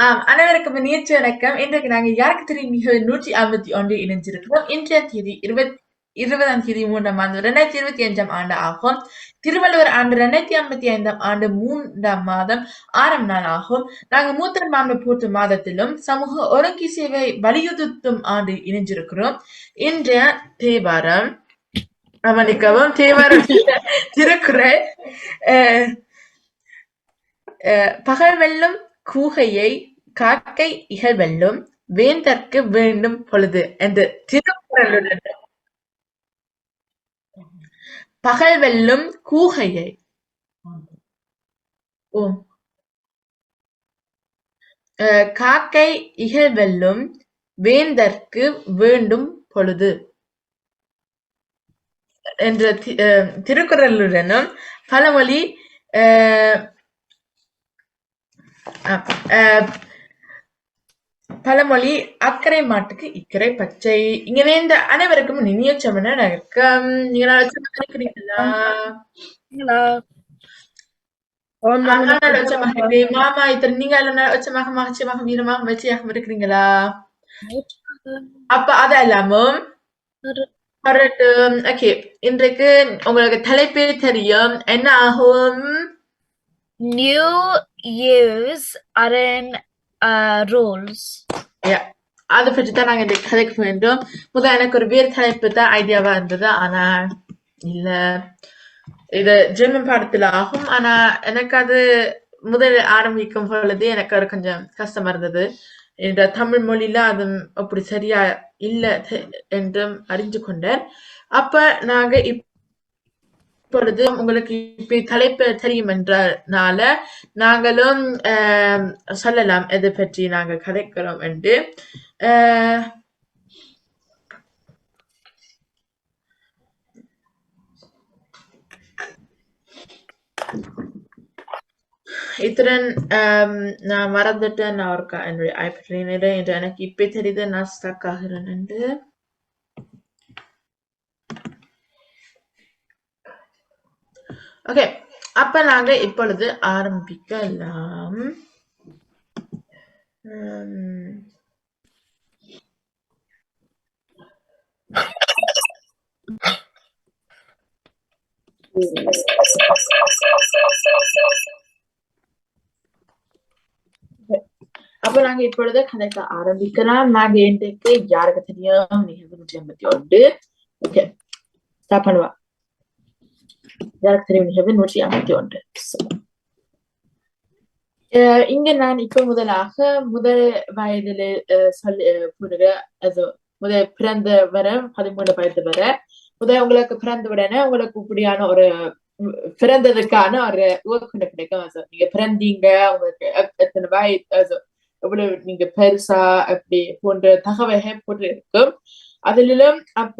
ஆம் அனைவருக்கும் நேற்று வணக்கம். இன்றைக்கு நாங்கள் யாருக்கு தெரியும்? மிக நூற்றி ஐம்பத்தி ஒன்று இணைஞ்சிருக்கிறோம் இன்றைய தேதி இருபத் இருபதாம் தேதி மூன்றாம் ஆண்டு ரெண்டாயிரத்தி இருபத்தி அஞ்சாம் ஆண்டு ஆகும். திருவள்ளுவர் ஆண்டு ரெண்டாயிரத்தி ஐம்பத்தி ஐந்தாம் ஆண்டு மூன்றாம் மாதம் ஆறாம் நாள் ஆகும். நாங்கள் மூத்த மாம போட்டு மாதத்திலும் சமூக ஒருங்கி சேவை வலியுறுத்தும் ஆண்டு இணைஞ்சிருக்கிறோம் இன்றைய தேவாரம் கவனிக்கவும் தேவாரம் திருக்குறள் அஹ், அஹ், பகல் வெல்லும் கூகையை காக்கை இகழ்வெல்லும் வேந்தற்கு வேண்டும் பொழுது என்று திருக்குறளுடன் பகல் வெல்லும் கூகையை. ஓ. காக்கை இகழ்வெல்லும் வேந்தற்கு வேண்டும் பொழுது என்ற திருக்குறளுடனும் பழமொழி ஆஹ் அஹ், அஹ், பழமொழி அக்கறை மாட்டுக்கு இக்கரை பச்சை. இங்க இந்த அனைவருக்கும் இனிய சமன வணக்கம். நீங்க. மாமா இத்தனை நீங்க வச்சமாக மகிழ்ச்சியாக வீரமாக மகிழ்ச்சியாக இருக்கிறீங்களா? அப்ப அது வரட்டும். ஓகே இன்றைக்கு உங்களுக்கு தலைப்பே தெரியும். என்ன ஆகும்? New years are roles uh, அதை பற்றி தான் நாங்கள் இன்றைக்கு கதைக்க வேண்டும் முதல் எனக்கு ஒரு வேறு தலைப்பு தான் ஐடியாவா இருந்தது. ஆனா இல்ல. இது ஜெர்மன் பாடத்துல ஆகும். ஆனா எனக்கு அது முதல் ஆரம்பிக்கும் பொழுது எனக்கு ஒரு கொஞ்சம் கஷ்டமா இருந்தது. இந்த தமிழ் மொழியில அது அப்படி சரியா இல்லை என்றும் அறிஞ்சு கொண்டேன். அப்ப நாங்க இப்பொழுது உங்களுக்கு இப்ப தலைப்பு தெரியும் என்றனால நாங்களும் சொல்லலாம் எதை பற்றி நாங்கள் கதைக்கிறோம் என்று. இத்துடன் நான் மறந்துட்டேன். நான் ஒரு என்னுடைய ஐபேட் என்று எனக்கு இப்ப தெரியுது. நான் ஸ்டக் ஆகிறேன் என்று. ஓகே அப்ப நாங்க இப்பொழுது ஆரம்பிக்கலாம். அப்ப நாங்க இப்பொழுது கதைக்க ஆரம்பிக்கலாம். நாங்க இன்றைக்கு யாருக்கு தெரியும்? நிகழ்வு நூற்றி ஐம்பத்தி ஒன்று. ஓகே ஸ்டார்ட் பண்ணுவா. யாருக்கு தெரியும் நூற்றி ஐம்பத்தி ஒன்று. இங்க நான் இப்ப முதலாக முதல் வயதில் சொல்லி கூறுக அது முதல் பிறந்த வர பதிமூணு வயது வர முதல் உங்களுக்கு பிறந்த உடனே உங்களுக்கு இப்படியான ஒரு பிறந்ததுக்கான ஒரு ஊக்குண்டு கிடைக்கும். நீங்க பிறந்தீங்க உங்களுக்கு எத்தனை வயது எவ்வளவு நீங்க பெருசா அப்படி போன்ற தகவல்கள் போட்டு இருக்கும் அதுல அப்ப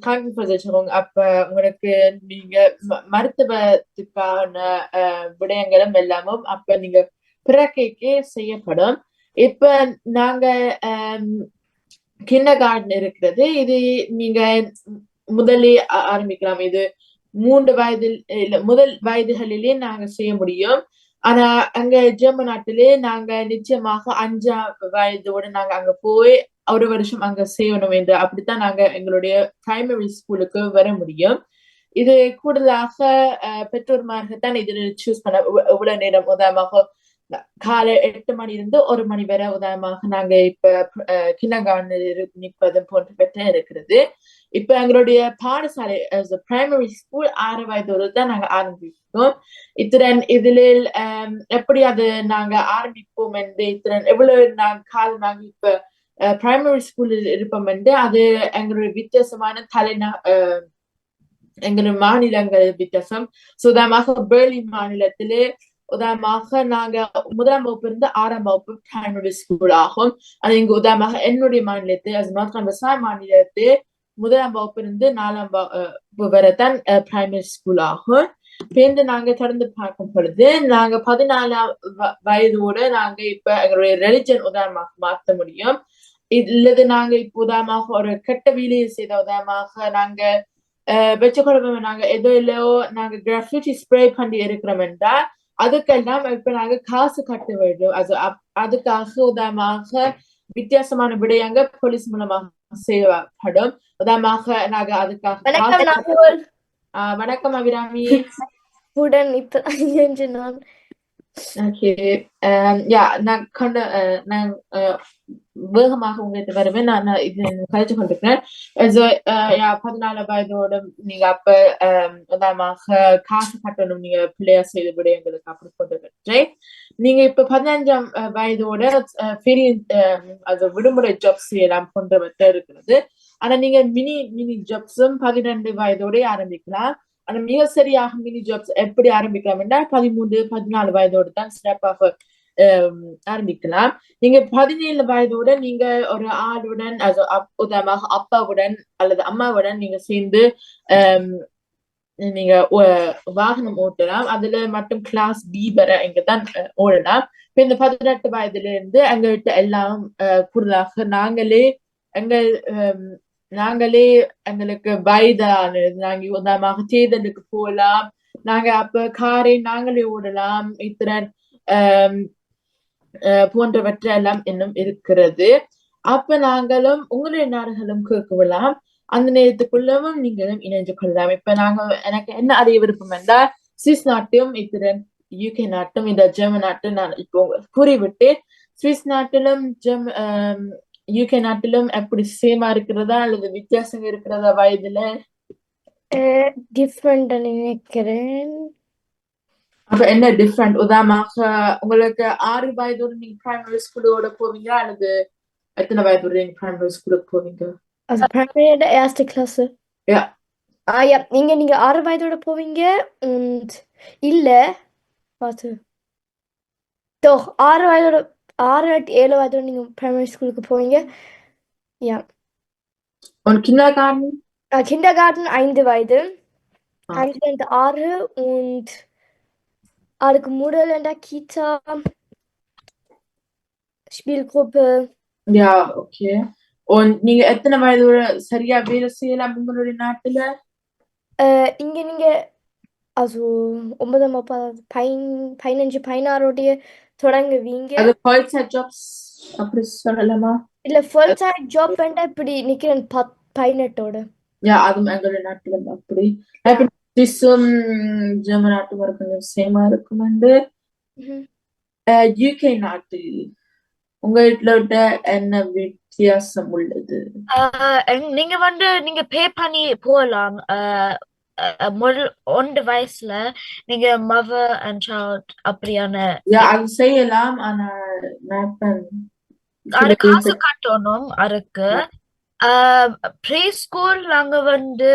காங்கிரஸ் அப்ப உங்களுக்கு நீங்க ம- மருத்துவத்துக்கான அஹ், விடயங்களும் எல்லாமும் அப்ப நீங்க பிறக்கைக்கே செய்யப்படும். இப்ப நாங்க கிண்ண கார்டன் இருக்கிறது. இது நீங்க முதலே ஆரம்பிக்கலாம். இது மூன்று வயதில் இல்ல முதல் வயதுகளிலே நாங்க செய்ய முடியும். ஆனா அங்க ஜெர்மன் நாட்டிலே நாங்க நிச்சயமாக அஞ்சாம் வயதோட நாங்க அங்க போய் ஒரு வருஷம் அங்க செய்யணும் என்று அப்படித்தான் நாங்க எங்களுடைய பிரைமரி ஸ்கூலுக்கு வர முடியும். இது கூடுதலாக அஹ், இதில் சூஸ் பண்ண இவ்வளவு நேரம் உதாரணமாக காலை எட்டு மணி இருந்து ஒரு மணி வரை உதாரணமாக நாங்க இப்ப கிண்ணங்காவனில் நிற்பது போன்றவற்றை இருக்கிறது. இப்ப எங்களுடைய பாடசாலை பிரைமரி ஸ்கூல் ஆறு வயதோடு தான் நாங்க ஆரம்பிப்போம் இத்திரன் இதில் எப்படி அது நாங்க ஆரம்பிப்போம் என்று இத்திரன் எவ்வளவு நாங்க காலமாக இப்ப பிரைமரி ஸ்கூலில் இருப்போம் என்று அது எங்களுடைய வித்தியாசமான தலைநா அஹ், எங்களுடைய மாநிலங்கள் வித்தியாசம் So, உதாரணமாக பெர்லின் மாநிலத்திலே உதாரணமாக நாங்க முதலாம் வகுப்பு இருந்து ஆறாம் வகுப்பு பிரைமரி ஸ்கூல் ஆகும் அது இங்கு உதாரணமாக என்னுடைய மாநிலத்தை அது நார்த் வெஸ்ட் முதலாம் வகுப்பு இருந்து நாலாம் வகுப்பு வரைத்தான் பிரைமரி ஸ்கூல் ஆகும் பேருந்து நாங்க தொடர்ந்து பார்க்கும் பொழுது நாங்க பதினாலாம் வயதோட நாங்க இப்ப எங்களுடைய ரெலிஜன் உதாரணமாக மாற்ற முடியும். இல்லது நாங்க இப்ப உதாரணமாக ஒரு கெட்ட வேலையை செய்த உதாரணமாக நாங்க வச்சுக்கொள்ள நாங்க ஏதோ இல்லையோ நாங்க கிராஃபிட்டி ஸ்ப்ரே பண்ணி இருக்கிறோம் என்றால் அதுக்கெல்லாம் இப்ப நாங்க காசு கட்ட வேண்டும். அது அதுக்காக உதாரணமாக வித்தியாசமான விடயங்கள் போலீஸ் மூலமாக செய்யப்படும். உதாரணமாக நாங்க அதுக்காக வணக்கம் அபிராமி. உடன் இப்ப என்று நான். ஓகே யா நான் கொண்ட நான் வேகமாக உங்களுக்கு வருவேன். நான் இது கழிச்சு கொண்டிருக்கிறேன். யா பதினாலு வயதோட நீங்க அப்ப உதாரணமாக காசு கட்டணும் நீங்க பிள்ளையா செய்த விடயங்களுக்கு அப்படி கொண்டு நீங்க இப்ப பதினஞ்சாம் வயதோட அது விடுமுறை ஜாப் செய்யலாம் போன்றவற்றை இருக்கிறது ஆனா நீங்க மினி மினி ஜாப்ஸும் பதினெண்டு வயதோட ஆரம்பிக்கலாம். ஆனா மிக சரியாக மினி ஜாப்ஸ் எப்படி ஆரம்பிக்கலாம் என்றால் பதிமூன்று பதினாலு வயதோடு தான் சிறப்பாக ஆரம்பிக்கலாம். நீங்க பதினேழு வயதோட நீங்க ஒரு ஆளுடன் அது அப்- உதாரணமாக அப்பாவுடன் அல்லது அம்மாவுடன் நீங்க சேர்ந்து நீங்க வாகனம் ஓட்டலாம். அதுல மட்டும் கிளாஸ் பி வர இங்கதான் ஓடலாம். இப்ப இந்த பதினெட்டு வயதுல இருந்து எங்கள்கிட்ட எல்லாம் அஹ், கூடுதலாக நாங்களே எங்கள் நாங்களே எங்களுக்கு வயதானது நாங்க உதாரணமாக தேர்தலுக்கு போகலாம் நாங்க அப்ப காரை நாங்களே ஓடலாம். இத்திறன் அஹ், போன்றவற்றை எல்லாம் இன்னும் இருக்கிறது. அப்ப நாங்களும் உங்களுடைய நாடுகளும் கேட்கலாம் அந்த நேரத்துக்குள்ளவும் நீங்களும் இணைஞ்சு கொள்ளலாம். இப்ப நாங்க எனக்கு என்ன அறிய விருப்பம் என்றால் சுவிஸ் நாட்டையும் இத்திரன் யூகே நாட்டும் இந்த ஜெர்மன் நாட்டும் நான் இப்போ கூறிவிட்டு சுவிஸ் நாட்டிலும் ஜெர்ம யூகே நாட்டிலும் எப்படி சேமா இருக்கிறதா? அல்லது வித்தியாசம் இருக்கிறதா வயதுல? டிஃப்ரெண்ட் நினைக்கிறேன். அப்ப என்ன டிஃப்ரெண்ட் உதாரணமாக உங்களுக்கு ஆறு வயதோட நீங்க பிரைமரி ஸ்கூலோட போவீங்க அல்லது எத்தனை வயதோட நீங்க பிரைமரி ஸ்கூலுக்கு போவீங்க. Ja. Ah ja, நீங்க நீங்க ஆறு வயதோட போவீங்க. இல்ல warte. Doch, ஆறு வயதோட ஆறு எட்டு ஏழு வயதோட நீங்க பிரைமரி ஸ்கூலுக்கு போவீங்க. Ja. Und Kindergarten? Ah, Kindergarten ஐந்து வயது. Ah. ஐந்து and ஆறு und அதுக்கு முதல் in der Kita Spielgruppe Ja, okay. Und நீங்க எத்தனை வயதோட சரியா வேலை செய்யலாம் உங்களுடைய நாட்டுல Äh, இங்க நீங்க also ஒன்பதாம் ப- பைன் பதினஞ்சு பதினாறுடைய தொடங்குவீங்க? அது Vollzeit Jobs அப்படி சொல்லலாமா? இல்ல ஃபுல் டைம் ஜாப் வேண்டாம் இப்படி நிக்கிறேன் பத் பதினெட்டோட யா அதுவும் எங்களுடைய நாட்டுல இருந்து அப்படி. சுவிஸும் ஜெர்மன் நாட்டும் ஒரு கொஞ்சம் சேமா இருக்கும் வந்து. யூகே நாட்டு. உங்க வீட்டுல விட்ட என்ன வித்தியாசம் உள்ளது? நீங்க வந்து நீங்க பே பண்ணி போகலாம் முதல் ஒன்று வயசுல நீங்க மதர் அண்ட் சைல்ட் அப்படியான அது செய்யலாம். ஆனா அது காசு கட்டணும் அதுக்கு ப்ரீ ஸ்கூல் நாங்க வந்து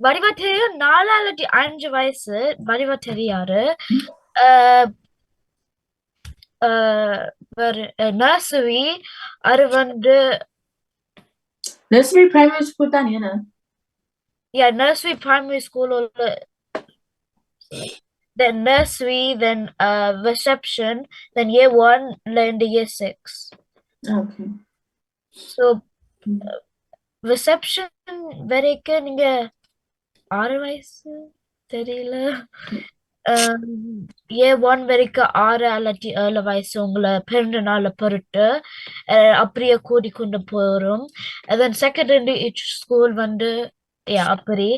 வடிவா தெரியும் நாலு அல்லது அஞ்சு வயசு வடிவா வேற நர்சரி அது வந்து நர்சரி பிரைமரி ஸ்கூல் தான் என்ன? Yeah nursery primary school or then nursery then uh reception then year one then the year six okay so reception வரைக்கும் நீங்க ஆறு வயசு தெரியல ஏ ஒன் வரைக்கும் ஆறு அல்லாட்டி ஏழு வயசு உங்களை பிறந்த நாளை அஹ் அப்படியே கூடி கொண்டு போறோம் தென் செகண்டரி ஸ்கூல் வந்து yeah, அப்படி.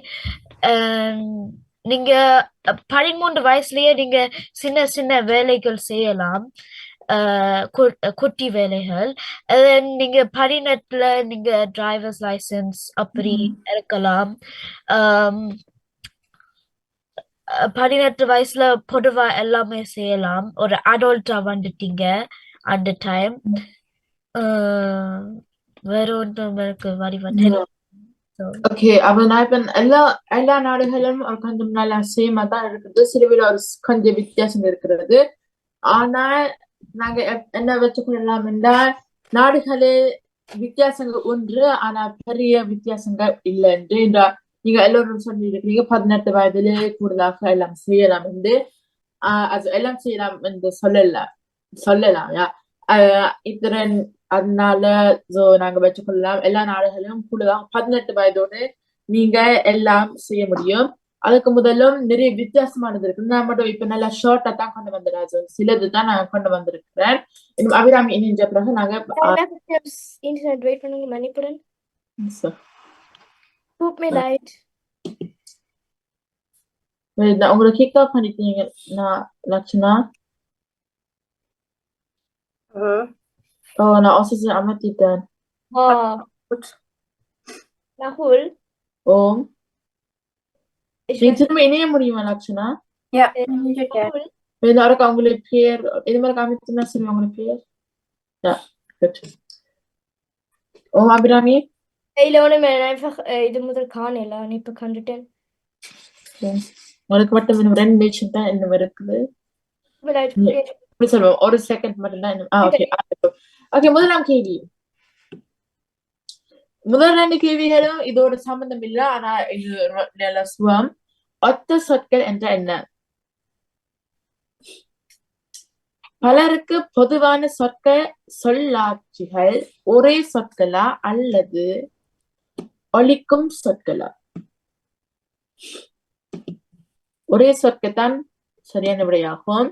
நீங்க பதிமூன்று வயசுலயே நீங்க சின்ன சின்ன வேலைகள் செய்யலாம். குட்டி வேலைகள். நீங்க பதினெட்டுல நீங்க டிரைவர்ஸ் லைசன்ஸ் அப்படி இருக்கலாம் பதினெட்டு வயசுல பொதுவா எல்லாமே செய்யலாம். ஒரு அடல்ட்டா வந்துட்டீங்க அந்த டைம் வேற ஒன்றும் எனக்கு தெரியும் So, ஓகே அப்ப நான் இப்ப எல்லா எல்லா நாடுகளும் ஒரு கொஞ்சம் நல்லா சேமா தான் இருக்குது. சிலுவையில ஒரு கொஞ்சம் வித்தியாசம் இருக்கிறது. ஆனால் நாங்க என்ன வச்சுக்கொள்ளலாம் என்றால் நாடுகளே வித்தியாசங்கள் ஒன்று ஆனா பெரிய வித்தியாசங்கள் இல்லை என்று இந்த நீங்க எல்லோரும் சொல்லியிருக்கிறீங்க. பதினெட்டு வயதிலே கூடுதலாக எல்லாம் செய்யலாம் என்று. ஆஹ் அது எல்லாம் செய்யலாம் என்று சொல்லலாம் சொல்லலாம் யா. இத்தனை அதனால so நாங்க வச்சுக்கொள்ளலாம். எல்லா நாடுகளிலும் கூடுதலாக பதினெட்டு வயதோடு நீங்க எல்லாம் செய்ய முடியும். அதுக்கு முதலும் நிறைய வித்தியாசமானது இருக்கு. நான் மட்டும் இப்ப நல்லா ஷார்ட்டா தான் கொண்டு வந்திருக்கேன். சிலது தான் நான் கொண்டு வந்திருக்கிறேன். இன்னும் அபிராமி இணைஞ்ச பிறகு நாங்க இன்டர்நெட் வெயிட் பண்ணுங்க மணிப்புடன் So, Tut mir leid. நான் உங்களை கிக் ஆஃப் பண்ணிட்டீங்க நான் லட்சணா ஓ நான் ஆசிஸ் அமர்த்திட்டேன் Oh. Gut. Rahul, ஓம் ich நீ weiß, திரும்ப இணைய முடியுமா லட்சணா Ja, äh, sehr gerne. Rahul, இந்த வரைக்கும் உங்களுக்கு பேர் இது மாதிரி காமிச்சுன்னா சரி உங்களுக்கு பேர் Ja, gut. ஓம் Abirami Hey Leone, mir einfach äh, இது முதல் காணல நீ இப்ப கண்டுட்டேன் Okay. உங்களுக்கு மட்டும் இன்னும் ரெண்டு நிமிஷம் தான் இன்னும் இருக்குது mir leid. Nee. எப்படி சொல்லுவோம் ஒரு செகண்ட் மட்டும் தான் இன்னும் ஓகே ஓகே முதலாம் கேள்வி. முதல் ரெண்டு கேள்விகளும் இதோட சம்பந்தம் இல்ல ஆனா இது நல்ல சுவம் ஒத்த சொற்கள் என்ற என்ன? பலருக்கு பொதுவான சொற்கள் சொல்லாட்சிகள் ஒரே சொற்களா அல்லது ஒழிக்கும் சொற்களா? ஒரே சொற்கள் தான் சரியான விடையாகும்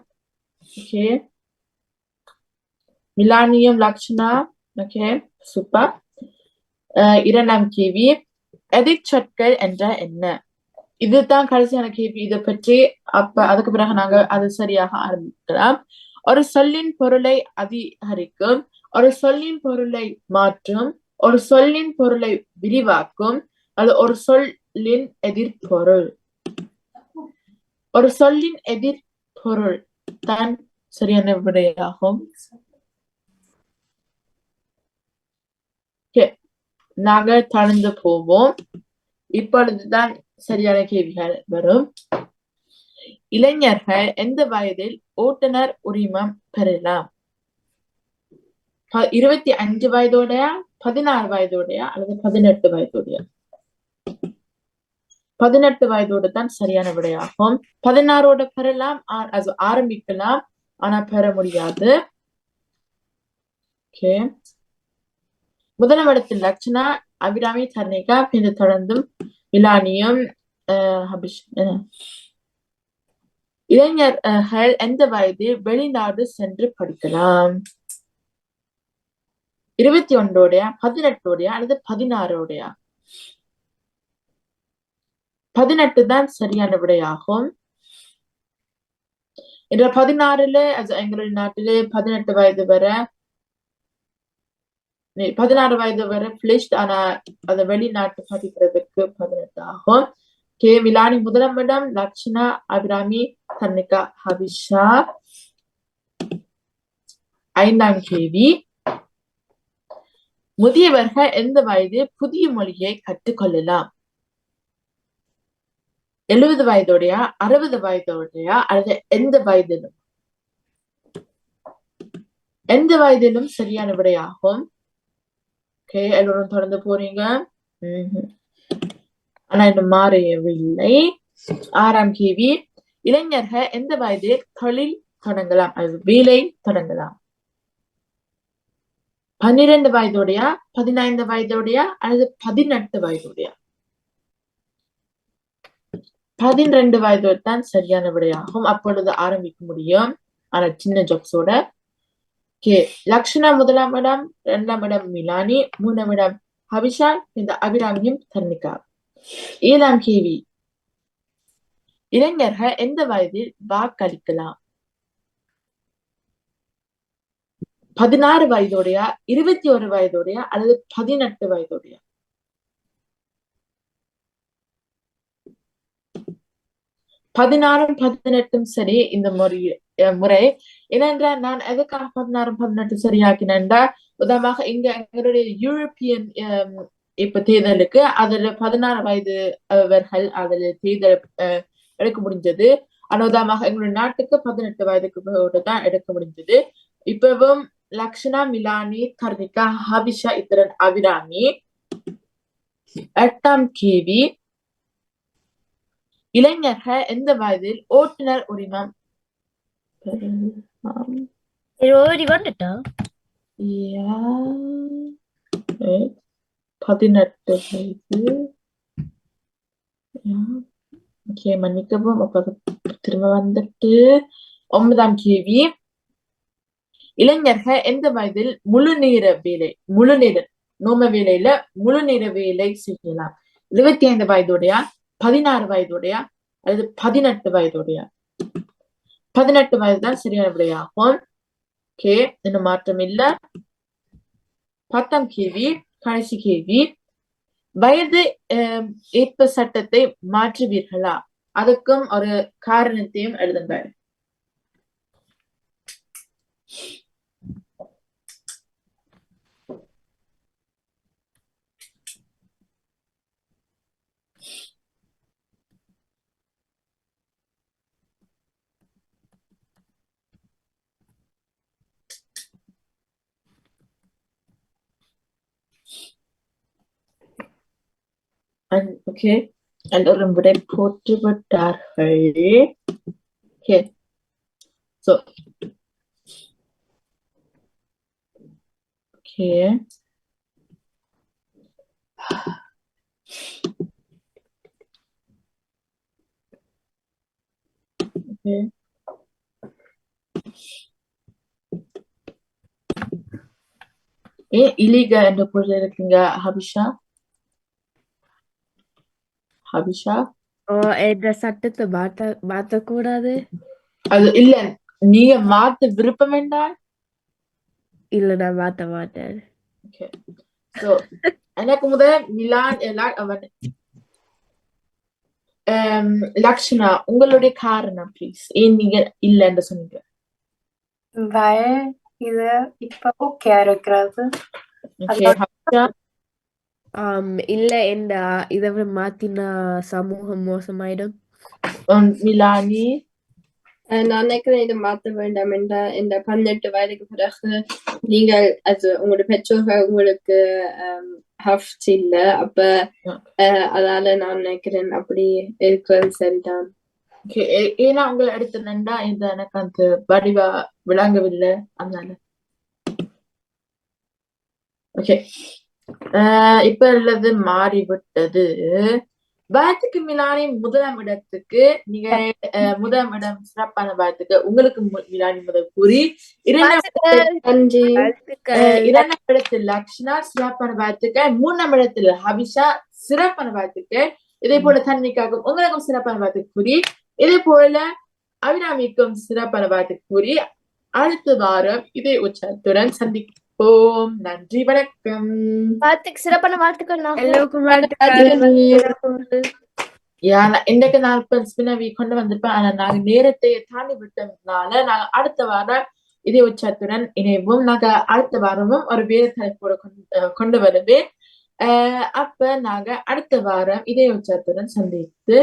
okay millennium Lakshana. Okay, super. Uh, இரண்டாம் கேள்வி எதிர் சொற்கள் என்ற என்ன இதுதான் கடைசியான கேள்வி இதை பற்றி அப்ப அதுக்கு பிறகு நாங்க அது சரியாக ஆரம்பிக்கலாம் ஒரு சொல்லின் பொருளை அதிகரிக்கும் ஒரு சொல்லின் பொருளை மாற்றும் ஒரு சொல்லின் பொருளை விரிவாக்கும் அது ஒரு சொல்லின் எதிர்பொருள் ஒரு சொல்லின் எதிர்பொருள் தான் சரியான விடையாகும் Okay. நாங்கள் தணிந்து போவோம். இப்பொழுதுதான் சரியான கேள்விகள் வரும். இளைஞர்கள் எந்த வயதில் ஓட்டுநர் உரிமம் பெறலாம்? இருபத்தி அஞ்சு வயதோடையா பதினாறு வயதோடையா அல்லது பதினெட்டு வயதோடயா? பதினெட்டு வயதோடு தான் சரியான விடையாகும். பதினாறோட பெறலாம் அது ஆரம்பிக்கலாம் ஆனா பெற முடியாது. ஓகே. முதலாம் இடத்தில் லட்சணா அபிராமி தர்ணிகா பின்னர் தொடர்ந்தும் இலானியும் இளைஞர்கள் எந்த வயதில் வெளிநாடு சென்று படிக்கலாம்? இருபத்தி ஒன்றோடையா பதினெட்டோடையா அல்லது பதினாறோடையா? பதினெட்டு தான் சரியான விடையாகும். என்ற பதினாறுல அது எங்களுடைய நாட்டிலே பதினெட்டு வயது வரை பதினாறு வயது வரை பிளிஷ்ட் ஆனா அந்த வெளிநாட்டு படிக்கிறதுக்கு பதினெட்டு ஆகும் கே. விலானி முதலமிடம் இடம் லக்ஷனா அபிராமி தன்னிகா ஹபிஷா. ஐந்தாம் கேள்வி. முதியவர்கள் எந்த வயது புதிய மொழியை கற்றுக்கொள்ளலாம்? எழுபது வயதோடையா அறுபது வயதோடையா அல்லது எந்த வயதிலும்? எந்த வயதிலும் சரியான விடையாகும்? ஓகே எல்லோரும் தொடர்ந்து போறீங்க. ஆனா இன்னும் மாறவில்லை. ஆறாம் கேள்வி. இளைஞர்கள் எந்த வயதில் தொழில் தொடங்கலாம்? அது வேலை தொடங்கலாம். பன்னிரண்டு வயதோடையா பதினைந்து வயதோடையா அல்லது பதினெட்டு வயதோடையா? பதினெண்டு வயதோடு தான் சரியான விடையாகும். அப்பொழுது ஆரம்பிக்க முடியும். ஆனா சின்ன ஜாப்ஸோட கே லக்ஷனா முதலாம் இடம் இரண்டாம் இடம் மிலானி மூணாம் இடம் ஹபிஷா இந்த அபிராமியும் தர்ணிகா ஏழாம் கேவி இளைஞர்கள் எந்த வயதில் வாக்களிக்கலாம்? பதினாறு வயதுடையா இருபத்தி ஒரு வயதுடையா அல்லது பதினெட்டு வயதுடையா? பதினாறும் பதினெட்டும் சரி இந்த முறையில் முறை. ஏனென்றால் நான் எதுக்காக பதினாறு பதினெட்டு சரியாக்கினேன்டா? உதாரணமாக இங்க எங்களுடைய யூரோப்பியன் இப்ப தேர்தலுக்கு அதுல பதினாறு வயது அவர்கள் அதுல தேர்தல் எடுக்க முடிஞ்சது. ஆனா உதாரணமாக எங்களுடைய நாட்டுக்கு பதினெட்டு வயதுக்கு தான் எடுக்க முடிஞ்சது. இப்பவும் லக்ஷனா மிலானி கர்ணிகா ஹபிஷா இத்திரன் அபிராமி எட்டாம் கேவி இளைஞர்கள் எந்த வயதில் ஓட்டுநர் உரிமம் பெறலாம் இது ஓடி வந்துட்டா யா பதினெட்டு வயது யா ஓகே மன்னிக்கவும் அப்ப திரும்ப வந்துட்டு ஒன்பதாம் கேள்வி இளைஞர்கள் எந்த வயதில் முழு நேர வேலை முழு நேர நோம வேலையில முழு நேர வேலை செய்யலாம் இருபத்தி ஐந்து வயதுடையா பதினாறு வயதுடையா அல்லது பதினெட்டு வயதுடையா பதினெட்டு வயது தான் சரியான விடையாகும். ஓகே இன்னும் மாற்றம் இல்ல. பத்தாம் கேள்வி கடைசி கேள்வி. வயது அஹ், ஏற்ப சட்டத்தை மாற்றுவீர்களா? அதுக்கும் ஒரு காரணத்தையும் எழுதுங்கள். ஓகே எல்லோரும் விடை போட்டு விட்டார்கள். Okay so okay okay. ஏன் இலிக என்று பொருள் ஹபிஷா? ஹபிஷா ஓ இந்த சட்டத்தை மாத்த மாத்தக்கூடாது. அது இல்ல நீங்க மாத்த விருப்பம் வேண்டாம் இல்ல நான் மாத்த மாட்டேன். ஓகே சோ எனக்கு முதல் மிலான் எல்லாம் அவன். ஆம், லக்ஷனா உங்களுடைய காரணம் ப்ளீஸ் ஏன் நீங்க இல்லைன்னு சொன்னீங்க? Weil இது இப்ப ஓகே இருக்கிறது ஆம் இல்ல இந்த இதை விட மாத்தினா சமூகம் மோசமாயிடும். und Meloni. Äh, நான் நினைக்கிறேன் இதை மாற்ற வேண்டாம் என்ற இந்த பதினெட்டு வயதுக்கு பிறகு நீங்கள் also உங்களோட பெற்றோர்கள் உங்களுக்கு ähm, ஹஃப்ட் இல்ல. அப்ப äh, அதால நான் நினைக்கிறேன் அப்படி இருக்கிறது சரிதான். ஏன்னா உங்களை எடுத்துனேன்டா இது எனக்கு அந்த வடிவா விளங்கவில்லை. அதனால. ஓகே. இப்ப உள்ளது மாறிவிட்டது. பேத்துக்கு மிலானி. முதலாம் இடத்துக்கு நீங்க முதலாம் இடம் சிறப்பான பேத்துக்கு உங்களுக்கு மிலானி முதல் கூறி. இரண்டாம் இடத்தில் லக்ஷனா சிறப்பான பேத்துக்கு மூணாம் இடத்தில் ஹபிஷா சிறப்பான பேத்துக்கு இதே போல தன்னிக்காகவும் உங்களுக்கும் சிறப்பான பேத்துக்கு கூறி. இதே போல அபிராமிக்கும் சிறப்பான பேத்துக்கு கூறி. அடுத்த வாரம் இதே உச்சத்துடன் சந்திப்போம் நன்றி வணக்கம். வாழ்த்துக்கு சிறப்பான வாழ்த்துக்கள் நான் எல்லோருக்கும் ஏன்னா இன்னைக்கு நான் ஸ்பினவி கொண்டு வந்திருப்பேன். ஆனா நாங்க நேரத்தை தாண்டி விட்டதுனால நாங்க அடுத்த வாரம் இதே உச்சத்துடன் இணைவோம். நாங்க அடுத்த வாரமும் ஒரு வேறு தலைப்போட கொண்டு வருவேன். அப்ப நாங்க அடுத்த வாரம் இதே உச்சத்துடன் சந்தித்து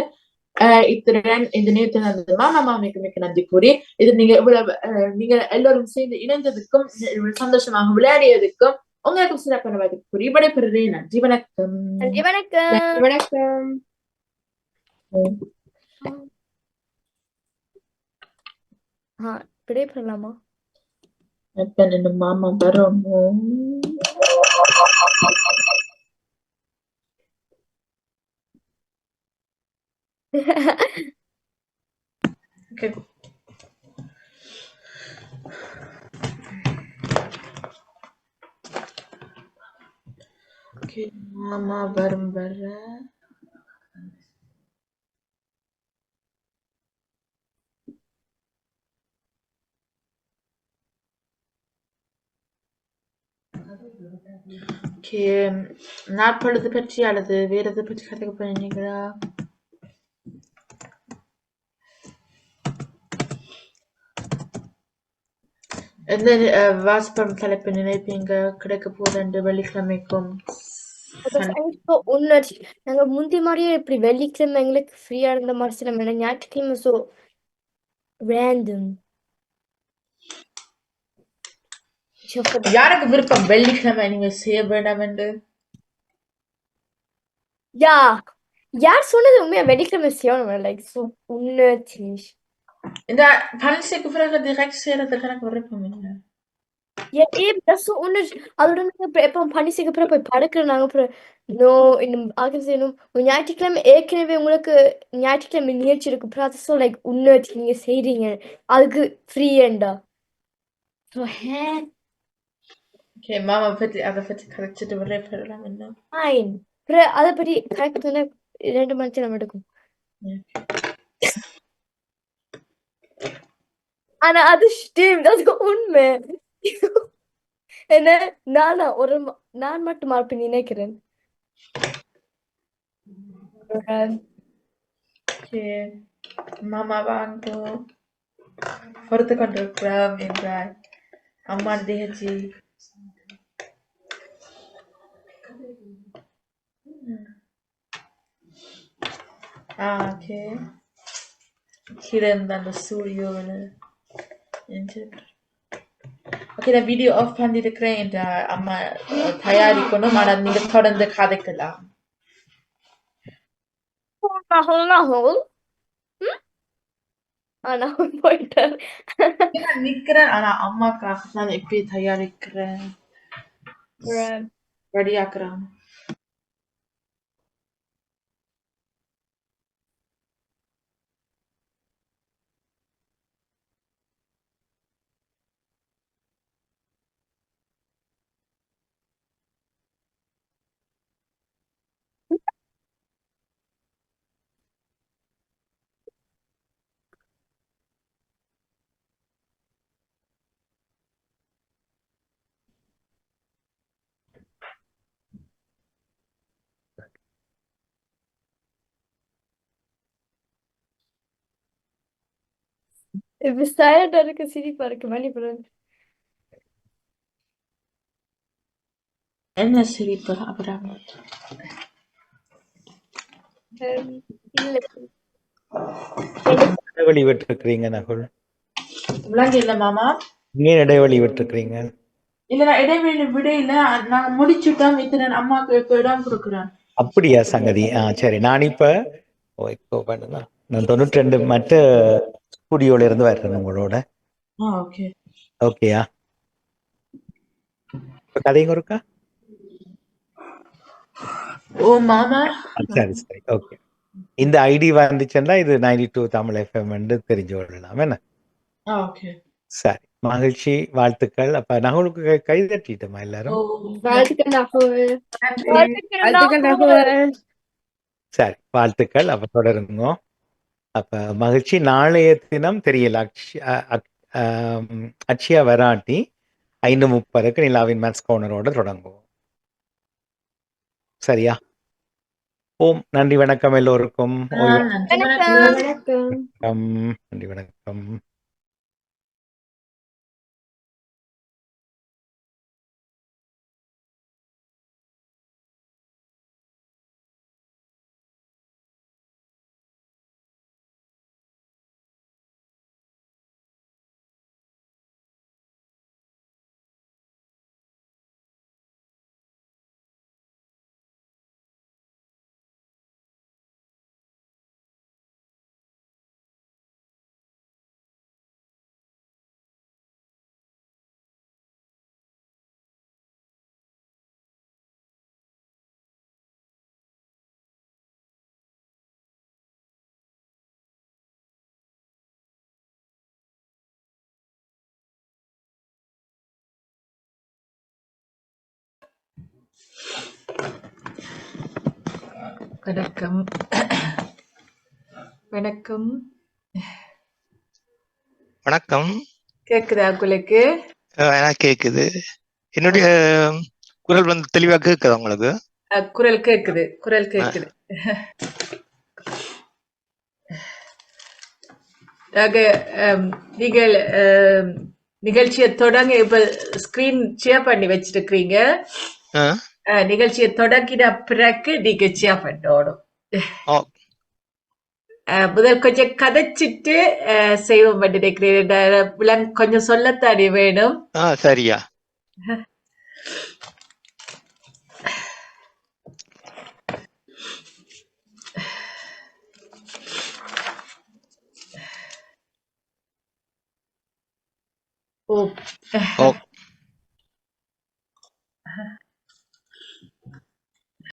அஹ் இத்துடன் இந்த நேரத்தில் நடந்த மாமா மாமிக்கு மிக்க நன்றி கூறி இது நீங்க இவ்வளவு அஹ் நீங்க எல்லோரும் சேர்ந்து இணைந்ததுக்கும் சந்தோஷமாக விளையாடியதுக்கும் உங்களுக்கும் சிறப்பான வாய்ப்பு கூறி விடைபெறுகிறேன். நன்றி வணக்கம். நன்றி வணக்கம். வணக்கம். ஆ விடை பெறலாமா இப்ப நின்னு மாமா வரணும் Okay. Okay, மாமா வரும் வர நாற்பது பற்றி அல்லது வேற எதை பற்றி கதைக்க போறீங்களா எந்த அஹ், வாசிப்பம் தலைப்பு நினைப்பீங்க கிடைக்க போகுது வெள்ளிக்கிழமைக்கும் இப்போ உன்னடி நாங்க முந்தி மாதிரியே இப்படி வெள்ளிக்கிழமை எங்களுக்கு ஃப்ரீயா இருந்த மாதிரி சில மேடம் ஞாயிற்றுக்கிழமை ஸோ ரேண்டம் யாருக்கு விருப்பம் வெள்ளிக்கிழமை நீங்க செய்ய வேண்டாம் என்று யா யார் சொன்னது உண்மையா வெள்ளிக்கிழமை செய்யணும் லைக் ஸோ உன்னடி இந்த பரிசைக்கு பிறகு direct செய்யறதுக்கு எனக்கு விருப்பம் இல்லை Ja, eben, das ist so unnötig. Also dann எப்போ பண்ணி சீக்கிரம் போய் படுக்கிற நாங்க அப்புறம் நோ இன்னும் ஆக செய்யணும் ஞாயிற்றுக்கிழமை ஏற்கனவே உங்களுக்கு ஞாயிற்றுக்கிழமை நிகழ்ச்சி இருக்கு அப்புறம் அது so like உன்னோச்சு நீங்க செய்றீங்க அதுக்கு ஃப்ரீ ஏண்டா so hey Okay, Mama, bitte, aber bitte kannst du überleben, oder? Wenn fine அப்புறம் அதை பற்றி கரெக்ட் ரெண்டு மணி நேரம் எடுக்கும் ஆனா அது stimmt das ist உண்மை என்ன நானா ஒரு ம- நான் மட்டும் அப்படி நினைக்கிறேன் Okay, Mama வாங்க பொறுத்து கொண்டிருக்கிறோம் என்றார் அம்மா தேஜி ஆ ஓகே கீழே இருந்து அந்த பண்ணிருக்கிறேன் என்ற அம்மா தயாரிக்கணும் ஆனால் நீங்க தொடர்ந்து கதைக்கலாம் Rahul, Rahul. ம்? ஆ நான் போயிட்டேன் நான் நிக்கிறேன் ஆனா அம்மாக்காக நான் எப்படி தயாரிக்கிறேன் ரெடியாக்குறான் இப்ப சைலண்டா இருக்கு சிரிப்பா இருக்கு மன்னிப்புடன் என்ன சிரிப்பு அப்புறம் இல்ல. இடைவெளி விட்டுருக்கிறீங்க நகுல். விளங்கு இல்ல மாமா. ஏன் இடைவெளி விட்டுருக்கிறீங்க? இல்ல நான் இடைவெளி விட இல்ல நாங்க முடிச்சுட்டோம் இத்தனை அம்மாக்கு இப்ப இடம் கொடுக்குறேன். அப்படியா சங்கதி? ஆ சரி. நான் இப்ப ஓ இப்போ பண்ணுனா நான் தொண்ணூற்றி ரெண்டு மற்ற ஸ்டுடியோல இருந்து வர்றேன் உங்களோட. ஆ ஓகே ஓகேயா கதைங்க இருக்கா ஓ மாமா. சரி சரி. ஓகே இந்த ஐடி வந்துச்சுன்னா இது நைன்டி டூ தமிழ் எஃப்எம் தெரிஞ்சு கொள்ளலாம். என்ன? சரி. மகிழ்ச்சி வாழ்த்துக்கள். அப்ப நகுலுக்கு கை- கை தட்டிட்டோமா எல்லாரும். சரி வாழ்த்துக்கள். அப்ப தொடருங்க. அப்ப மகிழ்ச்சி. நாளைய தினம் தெரியல. அக்ஷ- அக்ஷயா வராட்டி ஐந்து முப்பதுக்கு நிலாவின் மேத்ஸ் கவுனரோட தொடங்குவோம். சரியா? ஓம். நன்றி. வணக்கம் எல்லோருக்கும். நன்றி. வணக்கம். வணக்கம். வணக்கம். வணக்கம். கேக்குதா உங்களுக்கு? கேக்குது. என்னுடைய குரல் வந்து தெளிவா கேக்குதா உங்களுக்கு? குரல் கேக்குது குரல் கேக்குது. நீங்கள் நிகழ்ச்சியை தொடங்க இப்ப ஸ்கிரீன் ஷேர் பண்ணி அஹ், நிகழ்ச்சியை தொடங்கின பிறகு ஓ, அஹ், முதல் கொஞ்சம் கதைச்சிட்டு செய்வோம் நினைக்கிறேன் கொஞ்சம் சொல்லத்தானே வேணும் சரியா ஓ ஓ